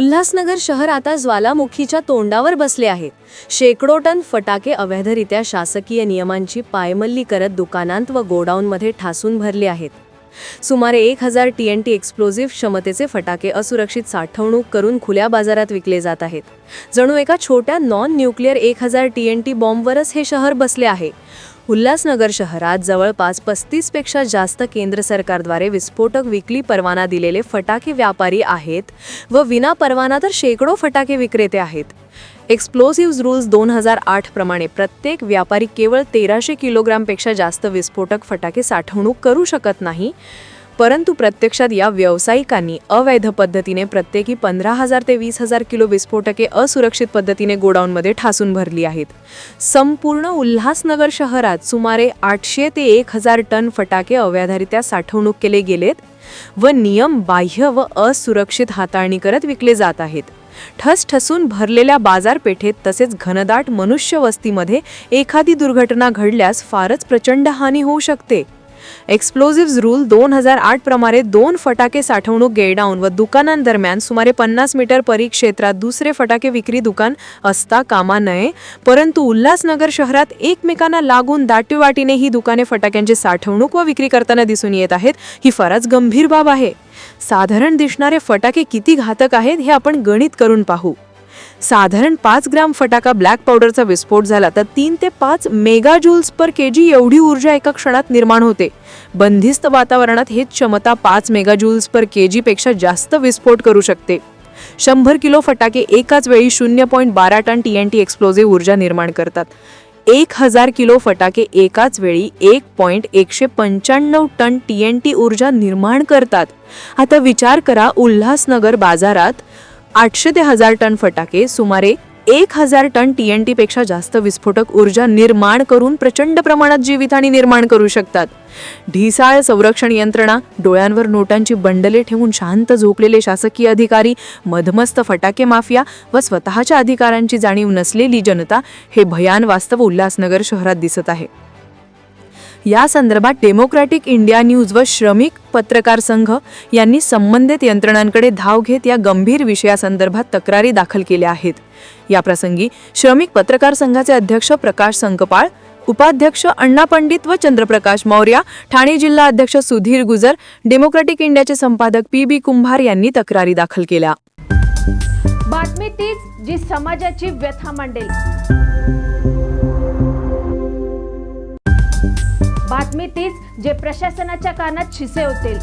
उल्हासनगर शहर आता ज्वालामुखीच्या तोंडावर बसले आहेत शेकडो टन फटाके अवैधरित्या शासकीय नियमांची पायमल्ली करत दुकानांत व गोडाऊनमध्ये ठासून भरले आहेत. सुमारे एक हजार टी एन टी एक्सप्लोझिव्ह क्षमतेचे फटाके असुरक्षित साठवणूक करून खुल्या बाजारात विकले जात आहेत. जणू एका छोट्या नॉन न्यूक्लिअर एक हजार टी एन टी बॉम्बवरच हे शहर बसले आहे. उल्हासनगर शहरात जवळपास पस्तीसपेक्षा जास्त केंद्र सरकारद्वारे विस्फोटक विक्री परवाना दिलेले फटाके व्यापारी आहेत व विना परवाना तर शेकडो फटाके विक्रेते आहेत. एक्सप्लोसिव्ह रूल्स दोन हजार आठ प्रमाणे प्रत्येक व्यापारी केवळ तेराशे किलोग्रामपेक्षा जास्त विस्फोटक फटाके साठवणूक करू शकत नाही. परंतु प्रत्यक्षात या व्यावसायिकांनी अवैध पद्धतीने प्रत्येकी पंधरा हजार ते वीस हजार किलो विस्फोटके असुरक्षित पद्धतीने गोडाऊनमध्ये ठासून भरली आहेत. संपूर्ण उल्हासनगर शहरात सुमारे आठशे ते एक हजार टन फटाके अवैधरित्या साठवणूक केले गेलेत व नियम बाह्य व असुरक्षित हाताळणी करत विकले जात आहेत. ठसठसून भरलेल्या बाजारपेठेत तसेच घनदाट मनुष्यवस्तीमध्ये एखादी दुर्घटना घडल्यास फारच प्रचंड हानी होऊ शकते. एक्सप्लोझिव्ह रूल दोन हजार आठ प्रमाणे दोन फटाके साठवणूक गेडाऊन व दुकानांदरम्यान सुमारे पन्नास मीटर परिक्षेत्रात दुसरे फटाके विक्री दुकान असता कामा नये. परंतु उल्हासनगर शहरात एकमेकांना लागून दाटीवाटीने ही दुकाने फटाक्यांची साठवणूक व विक्री करताना दिसून येत आहेत. ही फारच गंभीर बाब आहे. साधारण दिसणारे फटाके किती घातक आहेत हे आपण गणित करून पाहू. साधारण पाच ग्राम फटाका ब्लॅक पावडरचा विस्फोट झाला तर तीन ते पाच मेगा जूल्स पर के जी एवढी ऊर्जा एका क्षणात निर्माण होते. बंदिस्त वातावरणात हे क्षमता पाच मेगा जूल्स पर के पेक्षा जास्त विस्फोट करू शकते. शंभर किलो फटाके एकाच वेळी शून्य पॉईंट बारा ton T N T explosive ऊर्जा निर्माण करतात. एक हजार किलो फटाके एकाच वेळी एक पॉईंट एकशे पंच्याण्णव टन टी एन टी ऊर्जा निर्माण करतात. आता विचार करा उल्हासनगर बाजारात आठशे ते हजार टन फटाके सुमारे एक हजार टन टी एनपेक्षा जास्त विस्फोटक ऊर्जा निर्माण करून प्रचंड प्रमाणात जीवितहानी निर्माण करू शकतात. ढिसाळ संरक्षण यंत्रणा डोळ्यांवर नोटांची बंडले ठेवून शांत झोपलेले शासकीय अधिकारी मधमस्त फटाके माफिया व स्वतःच्या अधिकारांची जाणीव नसलेली जनता हे भयान वास्तव उल्हासनगर शहरात दिसत आहे. या संदर्भात डेमोक्रॅटिक इंडिया न्यूज व श्रमिक पत्रकार संघ यांनी संबंधित यंत्रणांकडे धाव घेत या गंभीर विषयासंदर्भात तक्रारी दाखल केल्या आहेत. याप्रसंगी श्रमिक पत्रकार संघाचे अध्यक्ष प्रकाश संकपाळ उपाध्यक्ष अण्णा पंडित व चंद्रप्रकाश मौर्या ठाणे जिल्हा अध्यक्ष सुधीर गुजर डेमोक्रॅटिक इंडियाचे संपादक पी बी कुंभार यांनी तक्रारी दाखल केल्या. बातमी तीच जी समाजाची व्यथा मांडेल. निर्मितीच जे प्रशासनाच्या कानात शिसे होतील.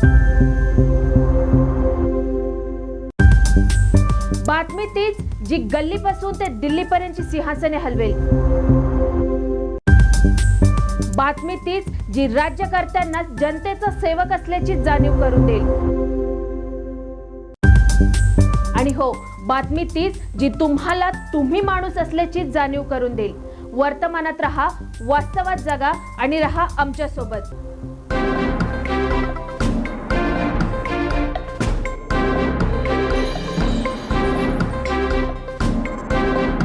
बातमी तीच जी गल्लीपासून ते दिल्लीपर्यंतची सिंहासने हलवेल. बातमी तीच जी राज्यकर्त्यांना जनतेचा सेवक असल्याची जाणीव करून देईल. आणि हो बातमी तीच जी तुम्हाला तुम्ही माणूस असल्याची जाणीव करून देईल. वर्तमानात रहा वास्तवात जगा आणि रहा आमच्यासोबत.